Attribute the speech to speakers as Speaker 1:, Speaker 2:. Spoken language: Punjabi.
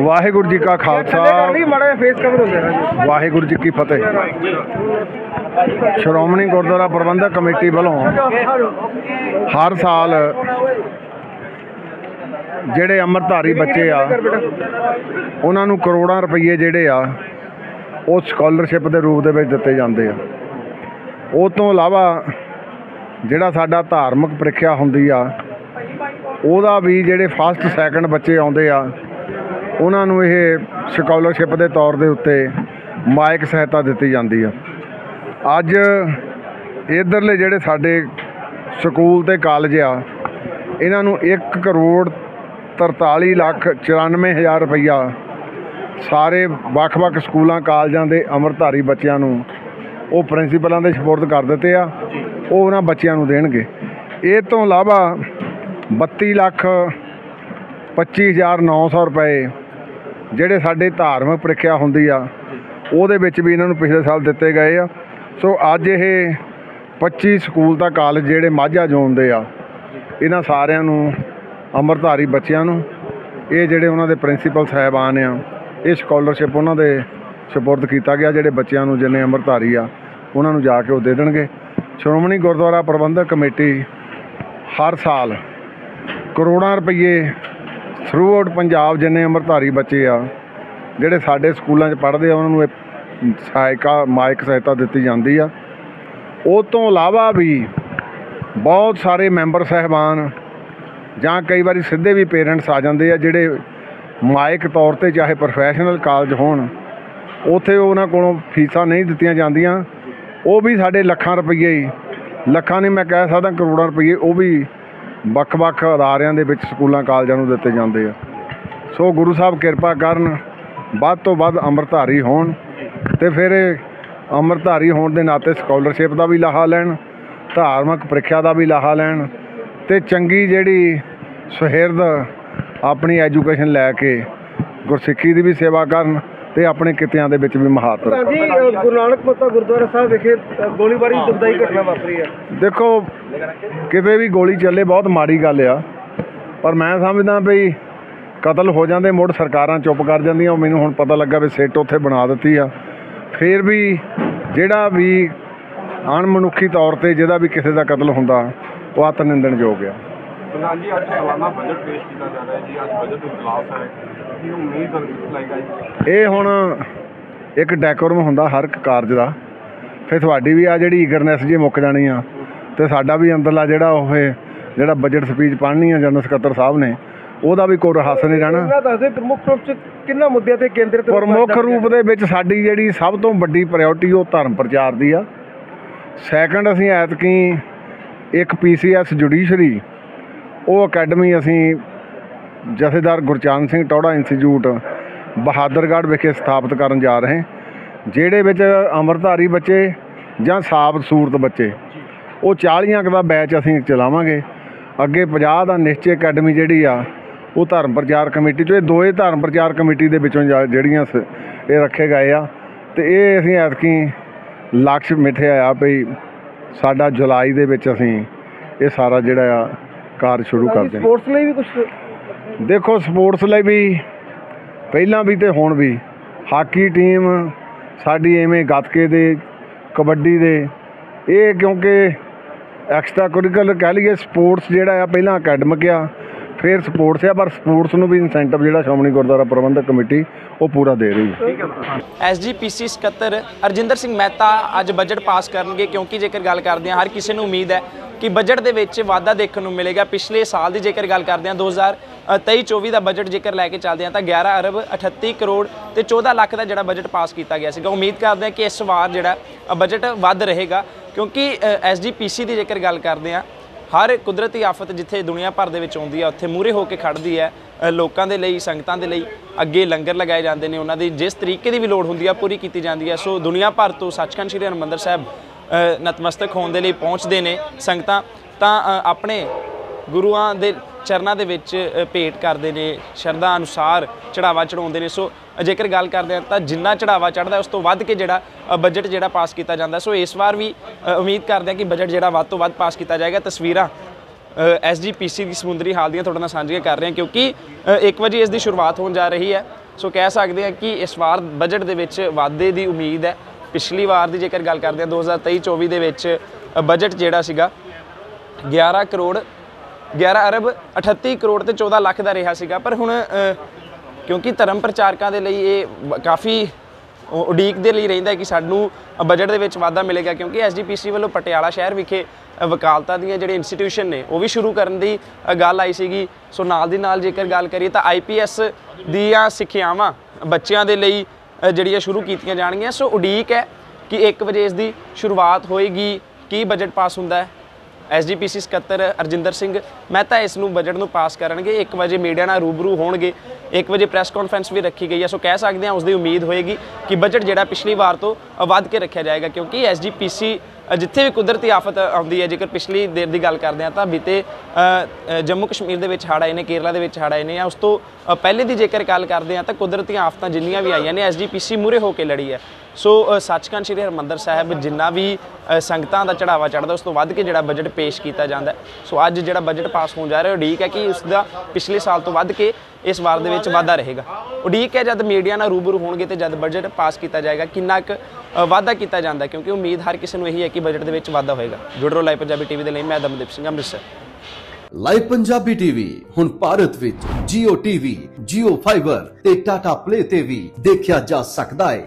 Speaker 1: ਵਾਹਿਗੁਰੂ ਜੀ ਕਾ ਖਾਲਸਾ। ਵਾਹਿਗੁਰੂ ਜੀ ਕੀ ਫਤਿਹ। ਸ਼੍ਰੋਮਣੀ ਗੁਰਦੁਆਰਾ ਪ੍ਰਬੰਧਕ ਕਮੇਟੀ ਵੱਲੋਂ ਹਰ ਸਾਲ ਜਿਹੜੇ ਅੰਮ੍ਰਿਤਧਾਰੀ ਬੱਚੇ ਆ ਉਹਨਾਂ ਨੂੰ ਕਰੋੜਾਂ ਰੁਪਏ ਜਿਹੜੇ ਆ ਉਹ ਸਕਾਲਰਸ਼ਿਪ ਦੇ ਰੂਪ ਦੇ ਵਿੱਚ ਦਿੱਤੇ ਜਾਂਦੇ ਆ। ਉਹ ਤੋਂ ਇਲਾਵਾ ਜਿਹੜਾ ਸਾਡਾ ਧਾਰਮਿਕ ਪ੍ਰੀਖਿਆ ਹੁੰਦੀ ਆ ਉਹਦਾ ਵੀ ਜਿਹੜੇ ਫਸਟ ਸੈਕੰਡ ਬੱਚੇ ਆਉਂਦੇ ਆ ਉਹਨਾਂ ਨੂੰ ਇਹ ਸਕਾਲਰਸ਼ਿਪ ਦੇ ਤੌਰ ਦੇ ਉੱਤੇ ਮਾਇਕ ਸਹਾਇਤਾ ਦਿੱਤੀ ਜਾਂਦੀ ਆ। ਅੱਜ ਇਧਰਲੇ ਜਿਹੜੇ ਸਾਡੇ ਸਕੂਲ ਤੇ ਕਾਲਜ ਆ, ਇਹਨਾਂ ਨੂੰ 1 ਕਰੋੜ 43 ਲੱਖ 94 ਹਜ਼ਾਰ ਰੁਪਈਆ ਸਾਰੇ ਵੱਖ-ਵੱਖ ਸਕੂਲਾਂ, ਕਾਲਜਾਂ ਦੇ ਅੰਮ੍ਰਿਤਧਾਰੀ ਬੱਚਿਆਂ ਨੂੰ ਉਹ ਪ੍ਰਿੰਸੀਪਲਾਂ ਦੇ ਸਪੁਰਦ ਕਰ ਦਿੱਤੇ ਆ, ਉਹ ਉਹਨਾਂ ਬੱਚਿਆਂ ਨੂੰ ਦੇਣਗੇ। ਇਹ ਤੋਂ ਇਲਾਵਾ 32 ਲੱਖ 25900 ਰੁਪਏ ਜਿਹੜੇ ਸਾਡੇ ਧਾਰਮਿਕ ਪ੍ਰੀਖਿਆ ਹੁੰਦੀ ਆ, ਉਹਦੇ ਵਿੱਚ ਵੀ ਇਹਨਾਂ ਨੂੰ ਪਿਛਲੇ ਸਾਲ ਦਿੱਤੇ ਗਏ ਆ। ਸੋ ਅੱਜ ਇਹ 25 ਸਕੂਲ ਦਾ ਕਾਲਜ ਜਿਹੜੇ ਮਾਝਾ ਜ਼ੋਨ ਦੇ ਆ, ਇਹਨਾਂ ਸਾਰਿਆਂ ਨੂੰ, ਅੰਮ੍ਰਿਤਧਾਰੀ ਬੱਚਿਆਂ ਨੂੰ, ਇਹ ਜਿਹੜੇ ਉਹਨਾਂ ਦੇ ਪ੍ਰਿੰਸੀਪਲ ਸਾਹਿਬਾਨ ਆ, ਇਹ ਸਕਾਲਰਸ਼ਿਪ ਉਹਨਾਂ ਦੇ ਸਪੁਰਦ ਕੀਤਾ ਗਿਆ, ਜਿਹੜੇ ਬੱਚਿਆਂ ਨੂੰ ਜਿੰਨੇ ਅੰਮ੍ਰਿਤਧਾਰੀ ਆ, ਉਹਨਾਂ ਨੂੰ ਜਾ ਕੇ ਉਹ ਦੇ ਦੇਣਗੇ। ਸ਼੍ਰੋਮਣੀ ਗੁਰਦੁਆਰਾ ਪ੍ਰਬੰਧਕ ਕਮੇਟੀ ਹਰ ਸਾਲ ਕਰੋੜਾਂ ਰੁਪਏ ਥਰੂ ਆਊਟ ਪੰਜਾਬ ਜਿੰਨੇ ਅੰਮ੍ਰਿਤਧਾਰੀ ਬੱਚੇ ਆ, ਜਿਹੜੇ ਸਾਡੇ ਸਕੂਲਾਂ 'ਚ ਪੜ੍ਹਦੇ ਆ, ਉਹਨਾਂ ਨੂੰ ਇਹ ਸਹਾਇਕਾ, ਮਾਇਕ ਸਹਾਇਤਾ ਦਿੱਤੀ ਜਾਂਦੀ ਆ। ਉਹ ਤੋਂ ਇਲਾਵਾ ਵੀ ਬਹੁਤ ਸਾਰੇ ਮੈਂਬਰ ਸਹਿਬਾਨ ਜਾਂ ਕਈ ਵਾਰੀ ਸਿੱਧੇ ਵੀ ਪੇਰੈਂਟਸ ਆ ਜਾਂਦੇ ਆ, ਜਿਹੜੇ ਮਾਇਕ ਤੌਰ ਤੇ ਚਾਹੇ ਪ੍ਰੋਫੈਸ਼ਨਲ ਕਾਲਜ ਹੋਣ, ਉਥੇ ਉਹਨਾਂ ਕੋਲੋਂ ਫੀਸਾਂ ਨਹੀਂ ਦਿੱਤੀਆਂ ਜਾਂਦੀਆਂ। ਉਹ ਵੀ ਸਾਡੇ ਲੱਖਾਂ ਰੁਪਏ ਲੱਖਾਂ ਨਹੀਂ ਮੈਂ ਕਹਿ ਸਕਦਾ ਕਰੋੜਾਂ ਰੁਪਏ ਉਹ ਵੀ ਵੱਖ-ਵੱਖ ਅਦਾਰਿਆਂ ਦੇ ਵਿੱਚ ਸਕੂਲਾਂ, ਕਾਲਜਾਂ ਨੂੰ ਦਿੱਤੇ ਜਾਂਦੇ ਆ। ਸੋ ਗੁਰੂ ਸਾਹਿਬ ਕਿਰਪਾ ਕਰਨ, ਵੱਧ ਤੋਂ ਵੱਧ ਅੰਮ੍ਰਿਤਧਾਰੀ ਹੋਣ ਤੇ ਫਿਰ ਇਹ ਅੰਮ੍ਰਿਤਧਾਰੀ ਹੋਣ ਦੇ ਨਾਤੇ ਸਕਾਲਰਸ਼ਿਪ ਦਾ ਵੀ ਲਾਹਾ ਲੈਣ, ਧਾਰਮਿਕ ਪ੍ਰੀਖਿਆ ਦਾ ਵੀ ਲਾਹਾ ਲੈਣ ਤੇ ਚੰਗੀ ਜਿਹੜੀ ਸੁਹਿਰਦ ਆਪਣੀ ਐਜੂਕੇਸ਼ਨ ਲੈ ਕੇ ਗੁਰਸਿੱਖੀ ਦੀ ਵੀ ਸੇਵਾ ਕਰਨ ਤੇ ਆਪਣੇ ਕਿੱਤਿਆਂ ਦੇ ਵਿੱਚ ਵੀ ਮਹਾਰਤ ਰੱਖਣ
Speaker 2: ਜੀ ਗੁਰੂ ਨਾਨਕ ਮੱਤਾ ਗੁਰਦੁਆਰਾ ਸਾਹਿਬ ਵਿਖੇ ਗੋਲੀਬਾਰੀ ਦੁਖਦਾਈ ਘਟਨਾ ਵਾਪਰੀ ਹੈ।
Speaker 1: ਦੇਖੋ ਕਿਤੇ ਵੀ ਗੋਲੀ ਚੱਲੇ ਬਹੁਤ ਮਾੜੀ ਗੱਲ ਆ ਪਰ ਮੈਂ ਸਮਝਦਾ ਵੀ ਕਤਲ ਹੋ ਜਾਂਦੇ ਮੁੜ ਸਰਕਾਰਾਂ ਚੁੱਪ ਕਰ ਜਾਂਦੀਆਂ ਉਹ ਮੈਨੂੰ ਹੁਣ ਪਤਾ ਲੱਗਾ ਵੀ ਸਿੱਟ ਉੱਥੇ ਬਣਾ ਦਿੱਤੀ ਆ। ਫਿਰ ਵੀ ਜਿਹੜਾ ਵੀ ਅਣਮਨੁੱਖੀ ਤੌਰ ਤੇ ਜਿਹਦਾ ਵੀ ਕਿਸੇ ਦਾ ਕਤਲ ਹੁੰਦਾ ਉਹ ਅਤ ਨਿੰਦਣਯੋਗ ਆ।
Speaker 3: ਪ੍ਰਧਾਨ ਜੀ ਅੱਜ ਸਾਲਾਨਾ ਬਜਟ ਪੇਸ਼ ਕੀਤਾ ਜਾ ਰਿਹਾ ਹੈ ਜੀ ਅੱਜ ਬਜਟ ਇਜਲਾਸ ਹੈ।
Speaker 1: ਇਹ ਹੁਣ ਇੱਕ ਡੈਕੋਰਮ ਹੁੰਦਾ ਹਰ ਇੱਕ ਕਾਰਜ ਦਾ। ਫਿਰ ਤੁਹਾਡੀ ਵੀ ਆ ਜਿਹੜੀ ਈਗਰਨੈਸ ਜੀ ਮੁੱਕ ਜਾਣੀ ਆ। ਤੇ ਸਾਡਾ ਵੀ ਅੰਦਰਲਾ ਜਿਹੜਾ ਉਹ ਜਿਹੜਾ ਬਜਟ ਸਪੀਚ ਪੜ੍ਹਨੀ ਆ ਜਨਰਲ ਸਕੱਤਰ ਸਾਹਿਬ ਨੇ ਉਹਦਾ ਵੀ ਕੋਈ ਰਹੱਸ ਨਹੀਂ ਰਹਿਣਾ।
Speaker 2: ਦੱਸਦੇ ਪ੍ਰਮੁੱਖ ਰੂਪ ਚ ਕਿੰਨਾ ਮੁੱਦਿਆਂ ਤੇ ਕੇਂਦਰਿਤ
Speaker 1: ਪ੍ਰਮੁੱਖ ਰੂਪ ਦੇ ਵਿੱਚ ਸਾਡੀ ਜਿਹੜੀ ਸਭ ਤੋਂ ਵੱਡੀ ਪ੍ਰਾਇੋਰਟੀ ਉਹ ਧਰਮ ਪ੍ਰਚਾਰ ਦੀ ਆ। ਸੈਕੰਡ ਅਸੀਂ ਐਤਕੀ ਇੱਕ ਪੀਸੀਐਸ ਜੁਡੀਸ਼ਰੀ ਉਹ ਅਕੈਡਮੀ ਅਸੀਂ ਜਥੇਦਾਰ ਗੁਰਚਰਨ ਸਿੰਘ ਟੌੜਾ ਇੰਸਟੀਚਿਊਟ ਬਹਾਦਰਗੜ੍ਹ ਵਿਖੇ ਸਥਾਪਿਤ ਕਰਨ ਜਾ ਰਹੇ ਜਿਹੜੇ ਵਿੱਚ ਅੰਮ੍ਰਿਤਧਾਰੀ ਬੱਚੇ ਜਾਂ ਸਾਬਤ ਸੂਰਤ ਬੱਚੇ ਉਹ 40 ਕੁ ਦਾ ਬੈਚ ਅਸੀਂ ਚਲਾਵਾਂਗੇ। ਅੱਗੇ 50 ਦਾ ਨਿਸ਼ਚੈ ਅਕੈਡਮੀ ਜਿਹੜੀ ਆ ਉਹ ਧਰਮ ਪ੍ਰਚਾਰ ਕਮੇਟੀ ਚੋਂ ਇਹ ਦੋਏ ਧਰਮ ਪ੍ਰਚਾਰ ਕਮੇਟੀ ਦੇ ਵਿੱਚੋਂ ਜਿਹੜੀਆਂ ਇਹ ਰੱਖੇ ਗਏ ਆ। ਤੇ ਇਹ ਅਸੀਂ ਐਤਕੀ ਲਕਸ਼ ਮਿੱਥਿਆ ਆ ਵੀ ਸਾਡਾ ਜੁਲਾਈ ਦੇ ਵਿੱਚ ਅਸੀਂ ਇਹ ਸਾਰਾ ਜਿਹੜਾ ਆ ਕਾਰਜ ਸ਼ੁਰੂ ਕਰਦੇ ਹਾਂ
Speaker 2: ਸਪੋਰਟਸ ਲਈ ਵੀ ਕੁਝ
Speaker 1: ਦੇਖੋ ਸਪੋਰਟਸ ਲਈ ਵੀ, ਪਹਿਲਾਂ ਵੀ ਤੇ ਹੁਣ ਵੀ, ਹਾਕੀ ਟੀਮ ਸਾਡੀ ਐਵੇਂ ਗੱਤਕੇ ਦੇ, ਕਬੱਡੀ ਦੇ, ਇਹ ਕਿਉਂਕਿ ਐਕਸਟਰਾ ਕੁਰਿਕੂਲਰ ਕਹਿ ਲਈਏ ਸਪੋਰਟਸ ਜਿਹੜਾ ਆ, ਪਹਿਲਾਂ ਅਕੈਡਮਿਕ ਆ, ਫਿਰ ਸਪੋਰਟਸ ਆ, ਪਰ ਸਪੋਰਟਸ ਨੂੰ ਵੀ ਇਨਸੈਂਟਿਵ ਜਿਹੜਾ ਸ਼੍ਰੋਮਣੀ ਗੁਰਦੁਆਰਾ ਪ੍ਰਬੰਧਕ ਕਮੇਟੀ ਉਹ ਪੂਰਾ ਦੇ ਰਹੀ ਹੈ।
Speaker 4: ਐਸਜੀਪੀਸੀ ਸਕੱਤਰ ਅਰਜਿੰਦਰ ਸਿੰਘ ਮਹਿਤਾ ਅੱਜ ਬਜਟ ਪਾਸ ਕਰਨਗੇ, ਕਿਉਂਕਿ ਜੇਕਰ ਗੱਲ ਕਰਦੇ ਹਾਂ, ਹਰ ਕਿਸੇ ਨੂੰ ਉਮੀਦ ਹੈ ਕਿ ਬਜਟ ਦੇ ਵਿੱਚ ਵਾਧਾ ਦੇਖਣ ਨੂੰ ਮਿਲੇਗਾ। ਪਿਛਲੇ ਸਾਲ ਦੀ ਜੇਕਰ ਗੱਲ ਕਰਦੇ ਹਾਂ 2023-24 ਦਾ ਬਜਟ ਜੇਕਰ ਲੈ ਕੇ ਚੱਲਦੇ ਹਾਂ ਤਾਂ 11 ਅਰਬ 38 ਕਰੋੜ ਤੇ 14 ਲੱਖ ਦਾ ਜਿਹੜਾ ਬਜਟ ਪਾਸ ਕੀਤਾ ਗਿਆ ਸੀਗਾ। ਉਮੀਦ ਕਰਦੇ ਹਾਂ ਕਿ ਇਸ ਵਾਰ ਜਿਹੜਾ ਬਜਟ ਵੱਧ ਰਹੇਗਾ ਕਿਉਂਕਿ ਐਸਜੀਪੀਸੀ ਦੀ ਜੇਕਰ ਗੱਲ ਕਰਦੇ ਹਾਂ, ਹਰ ਕੁਦਰਤੀ ਆਫਤ ਜਿੱਥੇ ਦੁਨੀਆ ਭਰ ਦੇ ਵਿੱਚ ਆਉਂਦੀ ਹੈ, ਉੱਥੇ ਮੂਰੇ ਹੋ ਕੇ ਖੜਦੀ ਹੈ ਲੋਕਾਂ ਦੇ ਲਈ, ਸੰਗਤਾਂ ਦੇ ਲਈ ਅੱਗੇ ਲੰਗਰ ਲਗਾਏ ਜਾਂਦੇ ਨੇ, ਉਹਨਾਂ ਦੀ ਜਿਸ ਤਰੀਕੇ ਦੀ ਵੀ ਲੋੜ ਹੁੰਦੀ ਹੈ, ਪੂਰੀ ਕੀਤੀ ਜਾਂਦੀ ਹੈ। ਸੋ ਦੁਨੀਆ ਭਰ ਤੋਂ ਸੱਚਖੰਡ ਸ੍ਰੀ ਹਰਿਮੰਦਰ ਸਾਹਿਬ ਨਤਮਸਤਕ ਹੋਣ ਦੇ ਲਈ ਪਹੁੰਚਦੇ ਨੇ ਸੰਗਤਾਂ, ਤਾਂ ਆਪਣੇ ਗੁਰੂਆਂ ਦੇ ਚਰਨਾਂ ਦੇ ਵਿੱਚ ਭੇਟ ਕਰਦੇ ਨੇ ਸ਼ਰਧਾ ਅਨੁਸਾਰ ਚੜਾਵਾ ਚੜਾਉਂਦੇ ਨੇ। ਸੋ ਜੇਕਰ ਗੱਲ ਕਰਦੇ ਹਾਂ ਤਾਂ ਜਿੰਨਾ ਚੜਾਵਾ ਚੜਦਾ ਉਸ ਤੋਂ ਵੱਧ ਕੇ ਜਿਹੜਾ ਬਜਟ ਜਿਹੜਾ ਪਾਸ ਕੀਤਾ ਜਾਂਦਾ। ਸੋ ਇਸ ਵਾਰ ਵੀ ਉਮੀਦ ਕਰਦੇ ਹਾਂ ਕਿ ਬਜਟ ਜਿਹੜਾ ਵੱਧ ਤੋਂ ਵੱਧ ਪਾਸ ਕੀਤਾ ਜਾਏਗਾ। ਤਸਵੀਰਾਂ ਐਸਜੀਪੀਸੀ ਦੀ ਸਮੁੰਦਰੀ ਹਾਲ ਦੀਆਂ ਤੁਹਾਡੇ ਨਾਲ ਸਾਂਝੀਆਂ ਕਰ ਰਹੇ ਹਾਂ ਕਿਉਂਕਿ ਅ, ਇੱਕ ਵਜੇ ਇਸ ਦੀ ਸ਼ੁਰੂਆਤ ਹੋਣ ਜਾ ਰਹੀ ਹੈ। ਸੋ ਕਹਿ ਸਕਦੇ ਹਾਂ ਕਿ ਇਸ ਵਾਰ ਬਜਟ ਦੇ ਵਿੱਚ ਵਾਧੇ ਦੀ ਉਮੀਦ ਹੈ। ਪਿਛਲੀ ਵਾਰ ਦੀ ਜੇਕਰ ਗੱਲ ਕਰਦੇ ਹਾਂ 2023-24 ਦੇ ਵਿੱਚ ਬਜਟ ਜਿਹੜਾ ਸੀਗਾ 11 ਕਰੋੜ 11 ਅਰਬ 38 ਕਰੋੜ ਤੇ 14 ਲੱਖ ਦਾ ਰਿਹਾ ਸੀਗਾ। ਪਰ ਹੁਣ ਕਿਉਂਕਿ ਧਰਮ ਪ੍ਰਚਾਰਕਾਂ ਦੇ ਲਈ ਇਹ ਬ- ਕਾਫੀ ਉਡੀਕ ਦੇ ਲਈ ਰਹਿੰਦਾ ਕਿ ਸਾਨੂੰ ਬਜਟ ਦੇ ਵਿੱਚ ਵਾਧਾ ਮਿਲੇਗਾ, ਕਿਉਂਕਿ ਐਸਜੀਪੀਸੀ ਵੱਲੋਂ ਪਟਿਆਲਾ ਸ਼ਹਿਰ ਵਿਖੇ ਵਕਾਲਤਾਂ ਦੀਆਂ ਜਿਹੜੇ ਇੰਸਟੀਟਿਊਸ਼ਨ ਨੇ, ਉਹ ਵੀ ਸ਼ੁਰੂ ਕਰਨ ਦੀ ਗੱਲ ਆਈ ਸੀਗੀ। ਸੋ ਨਾਲ ਦੀ ਨਾਲ ਜੇਕਰ ਗੱਲ ਕਰੀਏ ਤਾਂ ਆਈਪੀਐਸ ਦੀਆਂ ਸਿੱਖਿਆਵਾਂ ਬੱਚਿਆਂ ਦੇ ਲਈ ਜਿਹੜੀਆਂ ਸ਼ੁਰੂ ਕੀਤੀਆਂ ਜਾਣਗੀਆਂ। ਸੋ ਉਡੀਕ ਹੈ ਕਿ 1 ਵਜੇ ਇਸ ਦੀ ਸ਼ੁਰੂਆਤ ਹੋਏਗੀ। ਕੀ ਬਜਟ ਪਾਸ ਹੁੰਦਾ ਹੈ? ਐਸਜੀਪੀਸੀ ਸਕੱਤਰ ਅਰਜਿੰਦਰ ਸਿੰਘ ਮਹਿਤਾ ਇਸ ਨੂੰ ਬਜਟ ਨੂੰ ਪਾਸ ਕਰਨਗੇ 1 ਵਜੇ ਮੀਡੀਆ ਨਾਲ ਰੂਬਰੂ ਹੋਣਗੇ 1 ਵਜੇ ਪ੍ਰੈਸ ਕਾਨਫਰੰਸ ਵੀ ਰੱਖੀ ਗਈ ਹੈ। ਸੋ ਕਹਿ ਸਕਦੇ ਹਾਂ ਉਸ ਦੀ ਉਮੀਦ ਹੋਏਗੀ ਕਿ ਬਜਟ ਜਿਹੜਾ ਪਿਛਲੀ ਵਾਰ ਤੋਂ ਵੱਧ ਕੇ ਰੱਖਿਆ ਜਾਏਗਾ, ਕਿਉਂਕਿ ਐਸਜੀਪੀਸੀ ਜਿੱਥੇ ਵੀ ਕੁਦਰਤੀ ਆਫਤ ਆਉਂਦੀ ਹੈ, ਜੇਕਰ ਪਿਛਲੀ ਦੇਰ ਦੀ ਗੱਲ ਕਰਦੇ ਹਾਂ ਤਾਂ ਬੀਤੇ ਜੰਮੂ ਕਸ਼ਮੀਰ ਦੇ ਵਿੱਚ ਹੜ੍ਹ ਆਏ ਨੇ, ਕੇਰਲਾ ਦੇ ਵਿੱਚ ਹੜ੍ਹ ਆਏ ਨੇ, ਜਾਂ ਉਸ ਤੋਂ ਪਹਿਲੇ ਦੀ ਜੇਕਰ ਗੱਲ ਕਰਦੇ ਹਾਂ ਤਾਂ ਕੁਦਰਤੀ ਆਫਤਾਂ ਜਿੰਨੀਆਂ ਵੀ ਆਈਆਂ ਨੇ ਐਸਜੀਪੀਸੀ ਮੂਰੇ ਹੋ ਕੇ ਲੜੀ ਹੈ। ਸੋ ਸੱਚਖੰਡ ਸ੍ਰੀ ਹਰਿਮੰਦਰ ਸਾਹਿਬ ਜਿੰਨਾ ਵੀ ਸੰਗਤਾਂ ਦਾ ਚੜਾਵਾ ਚੜਦਾ ਉਸ ਤੋਂ ਵੱਧ ਕੇ ਜਿਹੜਾ ਬਜਟ ਪੇਸ਼ ਕੀਤਾ ਜਾਂਦਾ ਸੋ ਅੱਜ ਜਿਹੜਾ ਬਜਟ ਪਾਸ ਹੋਣ ਜਾ ਰਿਹਾ ਉਡੀਕ ਹੈ ਕਿ ਉਸ ਦਾ ਪਿਛਲੇ ਸਾਲ ਤੋਂ ਵੱਧ ਕੇ ਇਸ ਵਾਰ ਦੇ ਵਿੱਚ ਵਾਧਾ ਰਹੇਗਾ। ਉਡੀਕ ਹੈ ਜਦ ਮੀਡੀਆ ਨਾਲ ਰੂਬਰੂ ਹੋਣਗੇ ਤੇ ਜਦ ਬਜਟ ਪਾਸ ਕੀਤਾ ਜਾਏਗਾ ਕਿੰਨਾ ਕੁ ਵਾਧਾ ਕੀਤਾ ਜਾਂਦਾ ਕਿਉਂਕਿ ਉਮੀਦ ਹਰ ਕਿਸੇ ਨੂੰ ਇਹੀ ਹੈ ਕਿ ਬਜਟ ਦੇ ਵਿੱਚ ਵਾਧਾ ਹੋਏਗਾ। ਜੁੜ ਰਹੋ ਲਾਈਵ ਪੰਜਾਬੀ ਟੀਵੀ ਦੇ ਲਈ ਮੈਂ ਦਮਦੀਪ ਸਿੰਘ ਅੰਮ੍ਰਿਤਸਰ।
Speaker 5: ਲਾਈਵ ਪੰਜਾਬੀ ਟੀਵੀ ਹੁਣ ਭਾਰਤ ਵਿੱਚ Jio TV, Jio Fiber ਤੇ Tata Play ਤੇ ਵੀ ਦੇਖਿਆ ਜਾ ਸਕਦਾ ਹੈ।